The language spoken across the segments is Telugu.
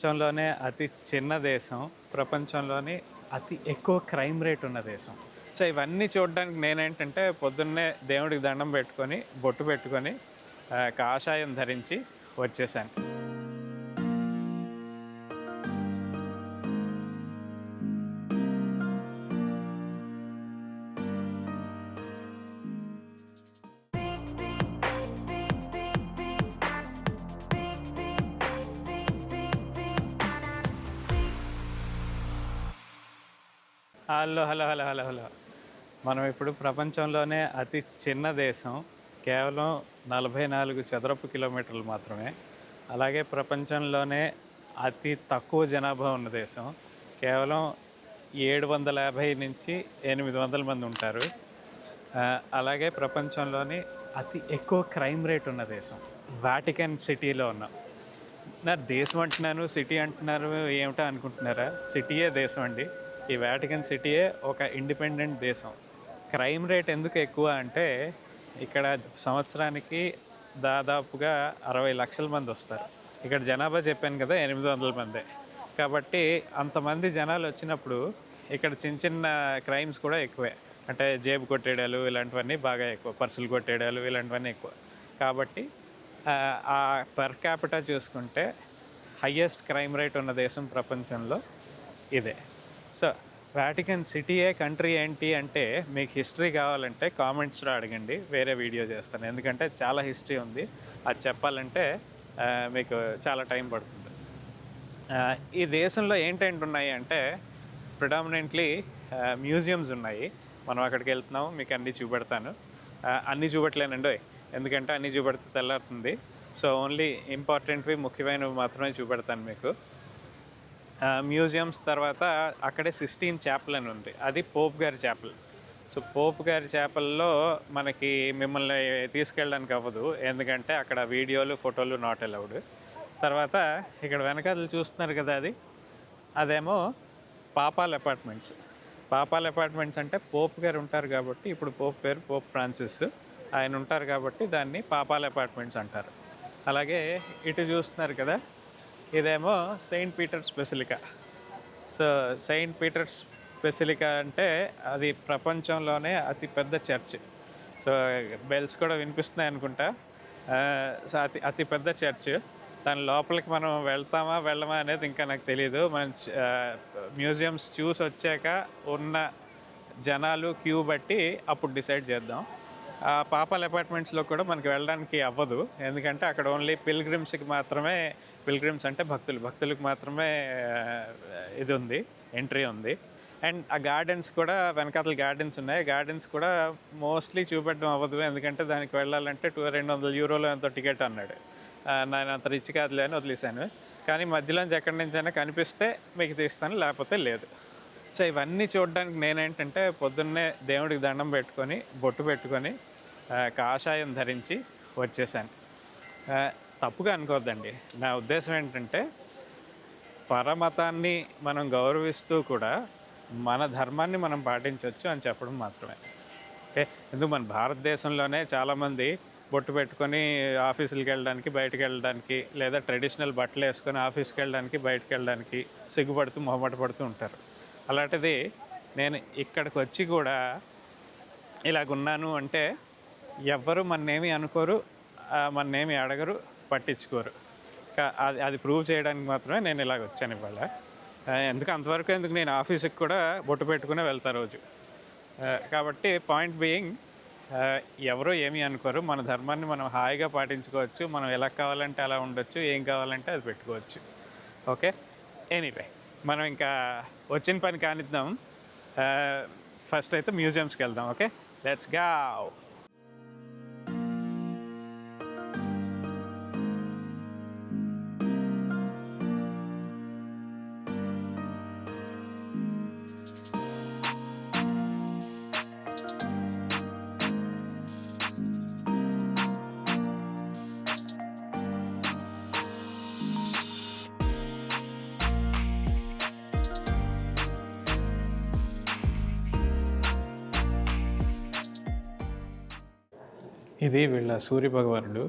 ప్రపంచంలోనే అతి చిన్న దేశం ప్రపంచంలోని అతి ఎక్కువ క్రైమ్ రేట్ ఉన్న దేశం. సో ఇవన్నీ చూడడానికి నేనేంటంటే పొద్దున్నే దేవుడికి దండం పెట్టుకొని బొట్టు పెట్టుకొని కాషాయం ధరించి వచ్చేసాను. Hello hello hello hello hello. మనం ఇప్పుడు ప్రపంచంలోనే అతి చిన్న దేశం కేవలం నలభై నాలుగు చదరపు కిలోమీటర్లు మాత్రమే. అలాగే ప్రపంచంలోనే అతి తక్కువ జనాభా ఉన్న దేశం కేవలం ఏడు వందల యాభై నుంచి ఎనిమిది వందల మంది ఉంటారు. అలాగే ప్రపంచంలోని అతి ఎక్కువ క్రైమ్ రేట్ ఉన్న దేశం వాటికన్ సిటీలో ఉన్నాం. నా దేశం అంటున్నాను సిటీ అంటున్నారు ఏమిటో అనుకుంటున్నారా? సిటీయే దేశం అండి. ఈ వాటికన్ సిటీయే ఒక ఇండిపెండెంట్ దేశం. క్రైమ్ రేట్ ఎందుకు ఎక్కువ అంటే ఇక్కడ సంవత్సరానికి దాదాపుగా అరవై లక్షల మంది వస్తారు. ఇక్కడ జనాభా చెప్పాను కదా ఎనిమిది వందల మందే. కాబట్టి అంతమంది జనాలు వచ్చినప్పుడు ఇక్కడ చిన్న చిన్న క్రైమ్స్ కూడా ఎక్కువే. అంటే జేబు కొట్టేయడాలు ఇలాంటివన్నీ బాగా ఎక్కువ పర్సులు కొట్టేయడాలు ఇలాంటివన్నీ ఎక్కువ. కాబట్టి ఆ, ఆ పర్ క్యాపిటా చూసుకుంటే హయ్యెస్ట్ క్రైమ్ రేట్ ఉన్న దేశం ప్రపంచంలో ఇదే. సో వాటికన్ సిటీయే కంట్రీ ఏంటి అంటే మీకు హిస్టరీ కావాలంటే కామెంట్స్లో అడగండి. వేరే వీడియో చేస్తాను. ఎందుకంటే చాలా హిస్టరీ ఉంది. అది చెప్పాలంటే మీకు చాలా టైం పడుతుంది. ఈ దేశంలో ఏంటేంటి ఉన్నాయి అంటే ప్రిడామినెంట్లీ మ్యూజియంస్ ఉన్నాయి. మనం అక్కడికి వెళ్తున్నాము. మీకు అన్నీ చూపెడతాను. అన్నీ చూపెట్టలేనండి. ఎందుకంటే అన్నీ చూపెడితే తెల్లారుతుంది. సో ఓన్లీ ఇంపార్టెంట్వి ముఖ్యమైనవి మాత్రమే చూపెడతాను మీకు. మ్యూజియంస్ తర్వాత అక్కడే సిక్స్టీన్ చేపల్ అని ఉంది. అది పోప్ గారి చేపల్ సో పోప్ గారి చేపల్లో మనకి మిమ్మల్ని తీసుకెళ్ళడానికి అవ్వదు. ఎందుకంటే అక్కడ వీడియోలు ఫోటోలు నాట్ అలౌడ్ తర్వాత ఇక్కడ వెనకాల చూస్తున్నారు కదా అది. అదేమో పాపాల్ అపార్ట్మెంట్స్ పాపాల్ అపార్ట్మెంట్స్ అంటే పోప్ గారు ఉంటారు కాబట్టి ఇప్పుడు పోప్ పేరు పోప్ ఫ్రాన్సిస్ ఆయన ఉంటారు కాబట్టి దాన్ని పాపాల్ అపార్ట్మెంట్స్ అంటారు. అలాగే ఇటు చూస్తున్నారు కదా ఇదేమో Saint Peter's Basilica. So Saint Peter's Basilica అంటే అది ప్రపంచంలోనే అతి పెద్ద చర్చ్. సో బెల్స్ కూడా వినిపిస్తున్నాయి అనుకుంటా. సో అతి అతి పెద్ద చర్చ్. దాని లోపలికి మనం వెళ్తామా వెళ్ళమా అనేది ఇంకా నాకు తెలియదు మనం మ్యూజియంస్ చూసి వచ్చాక ఉన్న జనాలు క్యూ బట్టి అప్పుడు డిసైడ్ చేద్దాం. పాపల్ అపార్ట్మెంట్స్లో కూడా మనకి వెళ్ళడానికి అవ్వదు. ఎందుకంటే అక్కడ ఓన్లీ పిల్గ్రిమ్స్కి మాత్రమే పిల్గ్రిమ్స్ అంటే భక్తులు భక్తులకు మాత్రమే ఇది ఉంది ఎంట్రీ ఉంది. అండ్ ఆ గార్డెన్స్ కూడా వెనకాతల గార్డెన్స్ ఉన్నాయి. గార్డెన్స్ కూడా మోస్ట్లీ చూపెట్టడం అవ్వదు. ఎందుకంటే దానికి వెళ్ళాలంటే టూ రెండు వందల యూరోలో ఎంతో టికెట్ అన్నాడు. నేను అంత రిచ్ కాదులే అని వదిలేశాను. కానీ మధ్యలోంచి ఎక్కడి నుంచైనా కనిపిస్తే మీకు తీస్తాను లేకపోతే లేదు. సో ఇవన్నీ చూడడానికి నేనేంటంటే పొద్దున్నే దేవుడికి దండం పెట్టుకొని బొట్టు పెట్టుకొని కాషాయం ధరించి వచ్చేసాను. తప్పుగా అనుకోవద్దండి. నా ఉద్దేశం ఏంటంటే పరమతాన్ని మనం గౌరవిస్తూ కూడా మన ధర్మాన్ని మనం పాటించవచ్చు అని చెప్పడం మాత్రమే. ఓకే? ఎందుకు మన భారతదేశంలోనే చాలామంది బొట్టు పెట్టుకొని ఆఫీసులకు వెళ్ళడానికి బయటకు వెళ్ళడానికి లేదా ట్రెడిషనల్ బట్టలు వేసుకొని ఆఫీస్కి వెళ్ళడానికి బయటకు వెళ్ళడానికి సిగ్గుపడుతూ మొహమాట పడుతూ ఉంటారు. అలాంటిది నేను ఇక్కడికి వచ్చి కూడా ఇలాగున్నాను అంటే ఎవ్వరు మన్నేమి అనుకోరు మన్నేమి అడగరు పట్టించుకోరు. అది అది ప్రూవ్ చేయడానికి మాత్రమే నేను ఇలాగ వచ్చాను ఇవాళ. ఎందుకు అంతవరకు ఎందుకు నేను ఆఫీస్కి కూడా బొట్టు పెట్టుకునే వెళ్తా రోజు. కాబట్టి పాయింట్ బీయింగ్ ఎవరో ఏమీ అనుకోరు. మన ధర్మాన్ని మనం హాయిగా పాటించుకోవచ్చు. మనం ఎలా కావాలంటే అలా ఉండొచ్చు. ఏం కావాలంటే అది పెట్టుకోవచ్చు. ఓకే? ఎనీవే మనం ఇంకా వచ్చిన పని కానిద్దాం. ఫస్ట్ అయితే మ్యూజియంస్కి వెళ్దాం. ఓకే? లెట్స్గా ఇది వీళ్ళ సూర్య భగవానుడు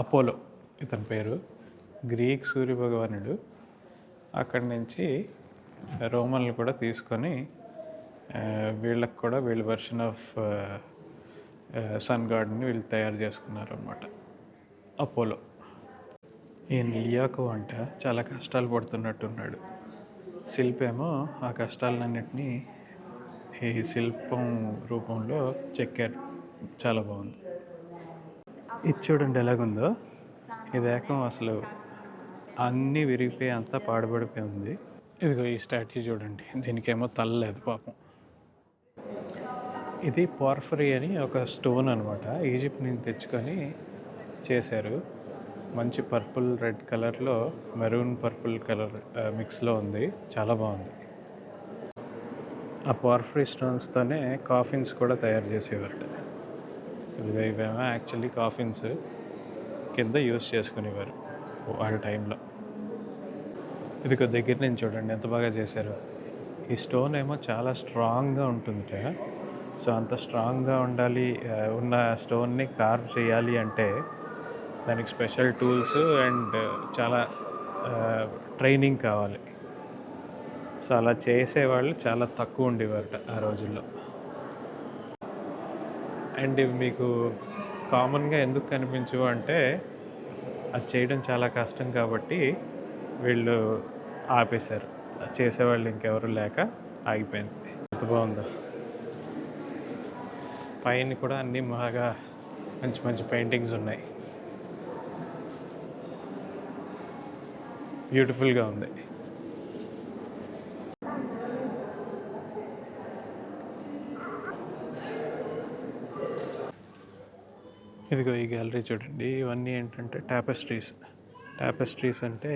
అపోలో ఇతని పేరు. గ్రీక్ సూర్య భగవానుడు అక్కడి నుంచి రోమన్లు కూడా తీసుకొని వీళ్ళకు వీళ్ళకి కూడా వీళ్ళ వెర్షన్ ఆఫ్ సన్ గార్డ్ని వీళ్ళు తయారు చేసుకున్నారు అనమాట అపోలో. ఈయన లియాకో అంట చాలా కష్టాలు పడుతున్నట్టున్నాడు. శిల్పేమో ఆ కష్టాలన్నింటినీ ఈ శిల్పం రూపంలో చెక్కారు. చాలా బాగుంది. ఇది చూడండి ఎలాగుందో. ఇది ఏకం అసలు అన్నీ విరిగిపోయి అంతా పాడబడిపోయి ఉంది. ఇదిగో ఈ స్టాట్యూ చూడండి. దీనికేమో తల్లలేదు పాపం. ఇది పోర్ఫరీ అని ఒక స్టోన్ అనమాట ఈజిప్ట్ నుంచి తెచ్చుకొని చేశారు. మంచి పర్పుల్ రెడ్ కలర్లో మెరూన్ పర్పుల్ కలర్ మిక్స్లో ఉంది. చాలా బాగుంది. ఆ పోర్ఫరీ స్టోన్స్తోనే కాఫిన్స్ కూడా తయారు చేసేవారు ఇదిగో ఇవేమో యాక్చువల్లీ కాఫిన్స్ కింద యూస్ చేసుకునేవారు ఆ టైంలో ఇదిగో దగ్గర నుంచి చూడండి ఎంత బాగా చేశారు. ఈ స్టోన్ ఏమో చాలా స్ట్రాంగ్గా ఉంటుంది సో అంత స్ట్రాంగ్గా ఉండాలి ఉన్న స్టోన్ని కార్వ్ చేయాలి అంటే దానికి స్పెషల్ టూల్స్ అండ్ చాలా ట్రైనింగ్ కావాలి. సో అలా చేసేవాళ్ళు చాలా తక్కువ ఉండేవారట ఆ రోజుల్లో. అండ్ ఇవి మీకు కామన్గా ఎందుకు కనిపించవు అంటే అది చేయడం చాలా కష్టం కాబట్టి వీళ్ళు ఆపేశారు. అది చేసేవాళ్ళు ఇంకెవరు లేక ఆగిపోయింది. ఎంత బాగుందో. పైన కూడా అన్నీ బాగా మంచి మంచి పెయింటింగ్స్ ఉన్నాయి. బ్యూటిఫుల్గా ఉంది. ఇదిగో ఈ గ్యాలరీ చూడండి. ఇవన్నీ ఏంటంటే టాపెస్ట్రీస్ టాపెస్ట్రీస్ అంటే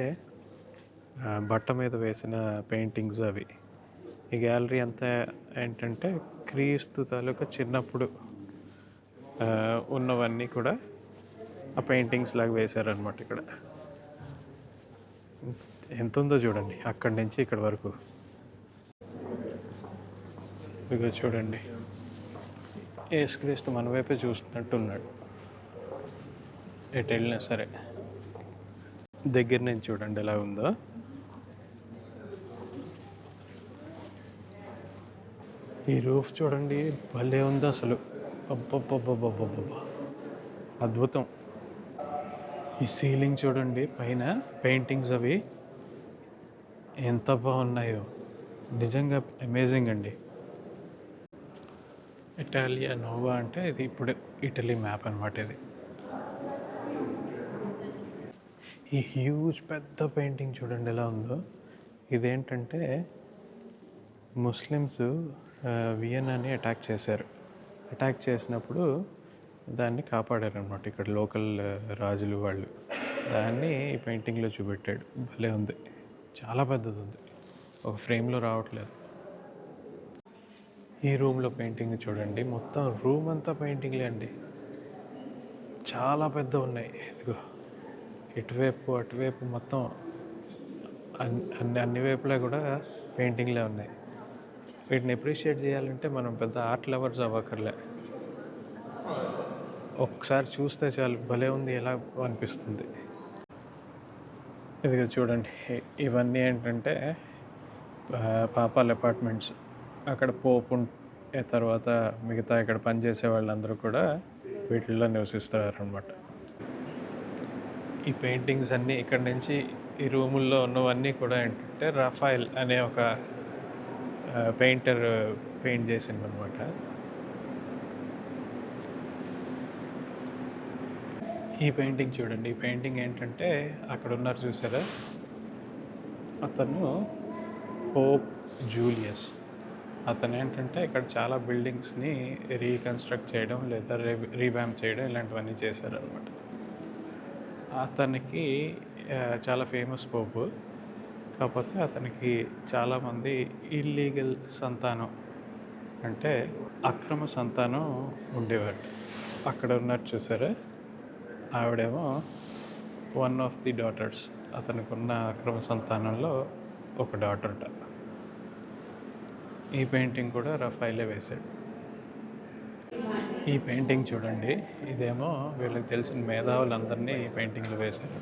బట్ట మీద వేసిన పెయింటింగ్స్ అవి. ఈ గ్యాలరీ అంతా ఏంటంటే క్రీస్తు తాలూకా చిన్నప్పుడు ఉన్నవన్నీ కూడా ఆ పెయింటింగ్స్ లాగా వేశారనమాట ఇక్కడ. ఎంత ఉందో చూడండి అక్కడి నుంచి ఇక్కడ వరకు. ఇదిగో చూడండి. ఏసుక్రీస్తు మన వైపే చూస్తున్నట్టు ఉన్నాడు ఎటు వెళ్ళినా సరే. దగ్గర నుంచి చూడండి ఎలా ఉందో. ఈ రూఫ్ చూడండి భలే ఉంది అసలు. అబ్బబ్బబ్బబ్బబ్బబ్బా అద్భుతం. ఈ సీలింగ్ చూడండి పైన పెయింటింగ్స్ అవి. ఎంత బాగున్నాయో. నిజంగా అమేజింగ్ అండి. ఇటాలియా నోవా అంటే ఇది ఇప్పుడు ఇటలీ మ్యాప్ అనమాట ఇది. ఈ హ్యూజ్ పెద్ద పెయింటింగ్ చూడండి ఎలా ఉందో. ఇదేంటంటే ముస్లిమ్స్ వియన్నాని అటాక్ చేశారు. అటాక్ చేసినప్పుడు దాన్ని కాపాడారు అనమాట ఇక్కడ లోకల్ రాజులు వాళ్ళు. దాన్ని ఈ పెయింటింగ్లో చూపెట్టాడు. భలే ఉంది. చాలా పెద్దది ఉంది. ఒక ఫ్రేమ్లో రావట్లేదు. ఈ రూమ్లో పెయింటింగ్ చూడండి. మొత్తం రూమ్ అంతా పెయింటింగ్లే అండి. చాలా పెద్ద ఉన్నాయి. ఇదిగో. ఇటువైపు అటువైపు మొత్తం అన్ని అన్ని అన్ని వైపులా కూడా పెయింటింగ్లే ఉన్నాయి. వీటిని అప్రిషియేట్ చేయాలంటే మనం పెద్ద ఆర్ట్ లవర్స్ అవ్వకర్లే ఒకసారి చూస్తే చాలు భలే ఉంది ఎలా అనిపిస్తుంది. ఇదిగో చూడండి ఇవన్నీ ఏంటంటే పాపాల అపార్ట్మెంట్స్. అక్కడ పోపు తర్వాత మిగతా ఇక్కడ పనిచేసే వాళ్ళందరూ కూడా వీటిల్లో నివసిస్తారు అనమాట ఈ పెయింటింగ్స్ అన్నీ ఇక్కడ నుంచి ఈ రూముల్లో ఉన్నవన్నీ కూడా ఏంటంటే రఫాయిల్ అనే ఒక పెయింటర్ పెయింట్ చేసింది అనమాట ఈ పెయింటింగ్ చూడండి. ఈ పెయింటింగ్ ఏంటంటే అక్కడ ఉన్నారు చూసారా? అతను పోప్ జూలియస్. అతను ఏంటంటే ఇక్కడ చాలా బిల్డింగ్స్ని రీకన్స్ట్రక్ట్ చేయడం లేదా రీవ్యాంప్ చేయడం ఇలాంటివన్నీ చేశారనమాట అతనికి చాలా ఫేమస్ పోపు కాకపోతే అతనికి చాలామంది ఇల్లీగల్ సంతానం అంటే అక్రమ సంతానం ఉండేవాడు. అక్కడ ఉన్నట్టు చూసారా? ఆవిడేమో వన్ ఆఫ్ ది డాటర్స్ అతనికి ఉన్న అక్రమ సంతానంలో ఒక డాటర్ట ఈ పెయింటింగ్ కూడా రఫైలే వేశాడు. ఈ పెయింటింగ్ చూడండి. ఇదేమో వీళ్ళకి తెలిసిన మేధావులందరినీ ఈ పెయింటింగ్లు వేశారు.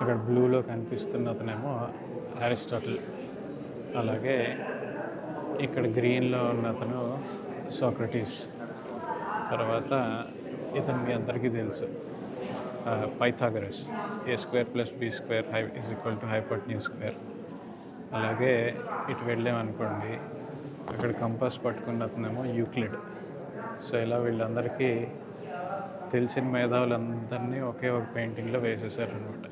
అక్కడ బ్లూలో కనిపిస్తున్న అతనేమో అరిస్టాటిల్. అలాగే ఇక్కడ గ్రీన్లో ఉన్న అతను సోక్రటీస్. తర్వాత ఇతనికి అందరికీ తెలుసు. Pythagoras. A square plus B square high is equal to hypotenuse square. అలాగే ఇటు వెళ్ళామనుకోండి అక్కడ కంపాస్ పట్టుకున్న అతనేమో యూక్లిడ్. సో ఇలా వీళ్ళందరికీ తెలిసిన మేధావులందరినీ ఒకే ఒక పెయింటింగ్లో వేసేసారనమాట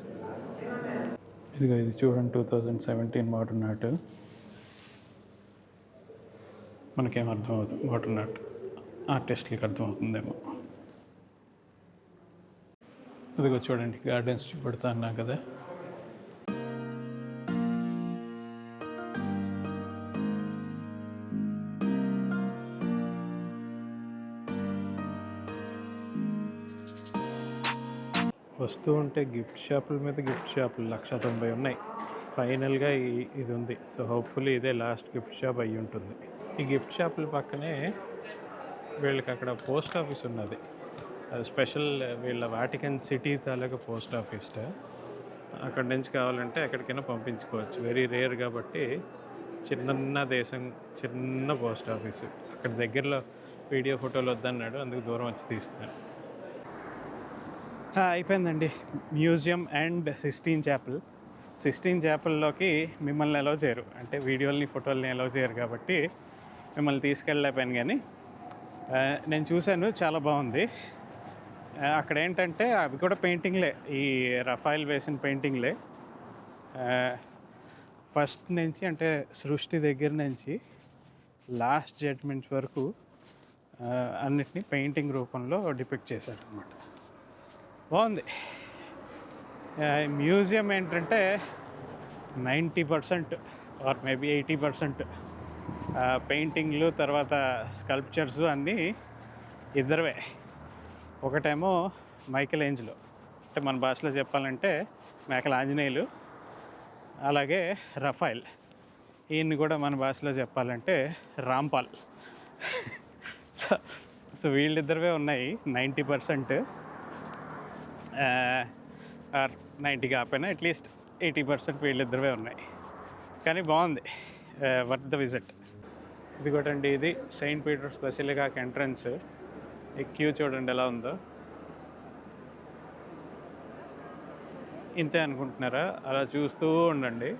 ఇదిగో ఇది చూడండి two thousand seventeen modern art మనకేం అర్థం అవుతుంది మోడర్న్ ఆర్ట్ ఆర్టిస్ట్లకి అర్థమవుతుందేమో. ఇదిగో చూడండి గార్డెన్స్ చూపెడతా అన్నా కదా. వస్తూ ఉంటే గిఫ్ట్ షాపుల మీద గిఫ్ట్ షాపులు లక్ష తొంభై ఉన్నాయి. ఫైనల్గా ఇది ఉంది సో హోప్ఫుల్లీ ఇదే లాస్ట్ గిఫ్ట్ షాప్ అయ్యి ఉంటుంది. ఈ గిఫ్ట్ షాపుల పక్కనే వీళ్ళకి అక్కడ పోస్ట్ ఆఫీస్ ఉన్నది. అది స్పెషల్ వీళ్ళ వాటికన్ సిటీ తాలూకా పోస్ట్ ఆఫీస్. అక్కడి నుంచి కావాలంటే ఎక్కడికైనా పంపించుకోవచ్చు. వెరీ రేర్ కాబట్టి చిన్న దేశం చిన్న పోస్ట్ ఆఫీస్. అక్కడ దగ్గరలో వీడియో ఫోటోలు వద్దన్నాడు. అందుకు దూరం వచ్చి తీస్తున్నాను అయిపోయిందండి. Museum and Sistine Chapel. Sistine చేపల్లోకి మిమ్మల్ని ఎలా చేయరు. అంటే వీడియోల్ని ఫోటోల్ని ఎలా చేయరు కాబట్టి మిమ్మల్ని తీసుకెళ్ళలేకపోయాను కానీ నేను చూశాను చాలా బాగుంది. అక్కడ ఏంటంటే అవి కూడా పెయింటింగ్లే. ఈ రఫాయిల్ వేసిన పెయింటింగ్లే. ఫస్ట్ నుంచి అంటే సృష్టి దగ్గర నుంచి లాస్ట్ జడ్మెంట్ వరకు అన్నిటినీ పెయింటింగ్ రూపంలో డిపెక్ట్ చేశారు అనమాట బాగుంది. మ్యూజియం ఏంటంటే ninety percent or maybe eighty percent పెయింటింగ్లు తర్వాత స్కల్ప్చర్స్ అన్నీ ఇద్దరువే. ఒకటేమో మైకెల్ ఏంజ్లో. అంటే మన భాషలో చెప్పాలంటే మేకల ఆంజనేయులు అలాగే రఫైల్ ఈయన్ని కూడా మన భాషలో చెప్పాలంటే రాంపాల్. సో సో వీళ్ళిద్దరివే ఉన్నాయి నైంటీ పర్సెంట్. ఆర్ నైంటీ కాకపోయినా అట్లీస్ట్ ఎయిటీ పర్సెంట్ వీళ్ళిద్దరివే ఉన్నాయి. కానీ బాగుంది వర్త్ ద విజిట్. ఇది కూడా అండి ఇది సెయింట్ పీటర్స్ బసిలికాకి ఎంట్రన్స్. ఈ క్యూ చూడండి ఎలా ఉందో. ఇంతే అనుకుంటున్నారా? అలా చూస్తూ ఉండండి.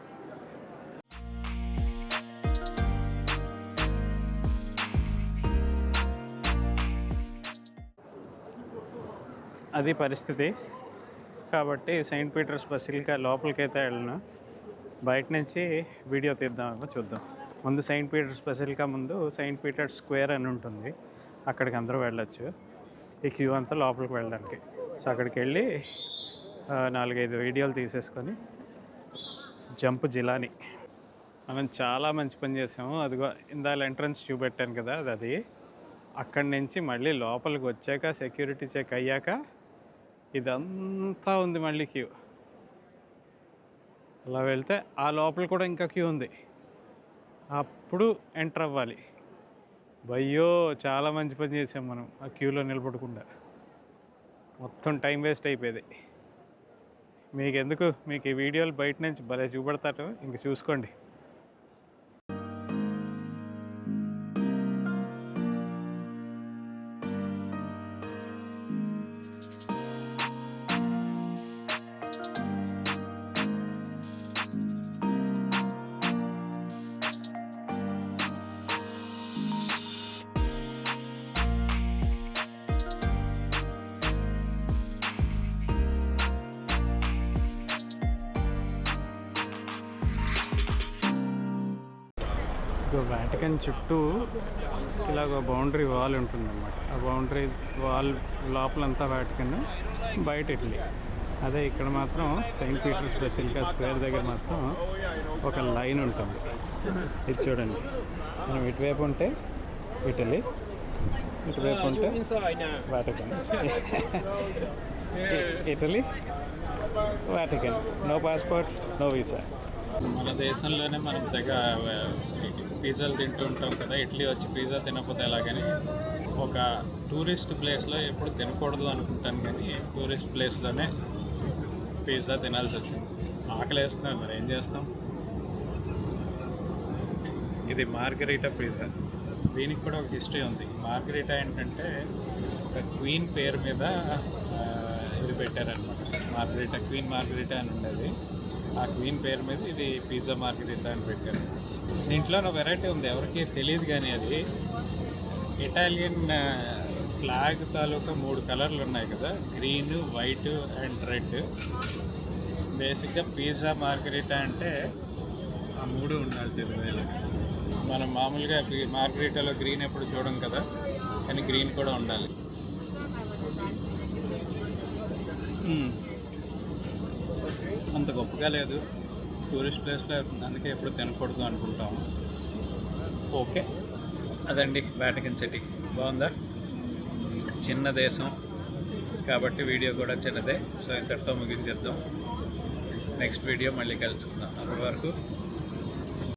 అది పరిస్థితి. కాబట్టి సెయింట్ పీటర్స్ బసిలికా లోపలికైతే వెళ్ళను. బయట నుంచి వీడియో తీద్దామని చూద్దాం. ముందు సెయింట్ పీటర్స్ బసిలికా ముందు సెయింట్ పీటర్స్ స్క్వేర్ అని ఉంటుంది. అక్కడికి అందరూ వెళ్ళొచ్చు. ఈ క్యూ అంతా లోపలికి వెళ్ళడానికి. సో అక్కడికి వెళ్ళి నాలుగైదు వీడియోలు తీసేసుకొని జంప్ జిలాని. మనం చాలా మంచి పని చేసాము. అదిగో ఇందాల ఎంట్రన్స్ చూపెట్టాను కదా అది అది. అక్కడి నుంచి మళ్ళీ లోపలికి వచ్చాక సెక్యూరిటీ చెక్ అయ్యాక ఇదంతా ఉంది మళ్ళీ క్యూ. అలా వెళ్తే ఆ లోపల కూడా ఇంకా క్యూ ఉంది. అప్పుడు ఎంటర్ అవ్వాలి. భయ్యో చాలా మంచి పని చేసాం మనం ఆ క్యూలో నిలబడకుండా. మొత్తం టైం వేస్ట్ అయిపోయేది. మీకు ఎందుకు మీకు ఈ వీడియోలు బయట నుంచి భలే చూపెడతారు. ఇంక చూసుకోండి. ఇక వాటికన్ చుట్టూ ఇలాగ బౌండరీ వాల్ ఉంటుందన్నమాట. ఆ బౌండరీ వాల్ లోపలంతా వాటికన్ బయట ఇటలీ అదే ఇక్కడ మాత్రం సెయింట్ పీటర్స్ బెసిలికా స్క్వేర్ దగ్గర మాత్రం ఒక లైన్ ఉంటుంది. ఇది చూడండి. మనం ఇటువైపు ఉంటే ఇటలీ ఇటువైపు ఉంటే Vatican Italy Vatican no passport no visa మన దేశంలోనే మనం తెగ పిజ్జాలు తింటూ ఉంటాం కదా ఇడ్లీ వచ్చి పిజ్జా తినకపోతే ఎలాగని ఒక టూరిస్ట్ ప్లేస్లో ఎప్పుడు తినకూడదు అనుకుంటాను కానీ టూరిస్ట్ ప్లేస్లోనే పిజ్జా తినాల్సి వచ్చింది. ఆకలి మరి ఏం చేస్తాం? ఇది మార్గరీటా పిజ్జా. దీనికి కూడా ఒక హిస్టరీ ఉంది. మార్గరీటా ఏంటంటే ఒక క్వీన్ పేరు మీద ఇది పెట్టారనమాట మార్గరీటా క్వీన్ మార్గరీటా అని ఉండేది. ఆ క్వీన్ పేరు మీద ఇది పిజ్జా మార్గరీటా అని పెట్టారు. దీంట్లో వెరైటీ ఉంది ఎవరికి తెలియదు కానీ అది. ఇటాలియన్ ఫ్లాగ్ తాలూకా మూడు కలర్లు ఉన్నాయి కదా గ్రీన్ వైట్ అండ్ రెడ్. బేసిక్గా పిజ్జా మార్గరీటా అంటే ఆ మూడు ఉండాలి తెలుగులో మనం మామూలుగా మార్గరీటాలో గ్రీన్ ఎప్పుడు చూడం కదా కానీ గ్రీన్ కూడా ఉండాలి. అంత గొప్పగా లేదు. టూరిస్ట్ ప్లేస్లో అందుకే ఎప్పుడు తినకూడదు అనుకుంటాము. ఓకే. అదండి వాటికన్ సిటీ. బాగుందా? చిన్న దేశం కాబట్టి వీడియో కూడా చిన్నదే. సో ఇంతటితో ముగించేద్దాం. నెక్స్ట్ వీడియో మళ్ళీ కలుసుకుందాం. అప్పటి వరకు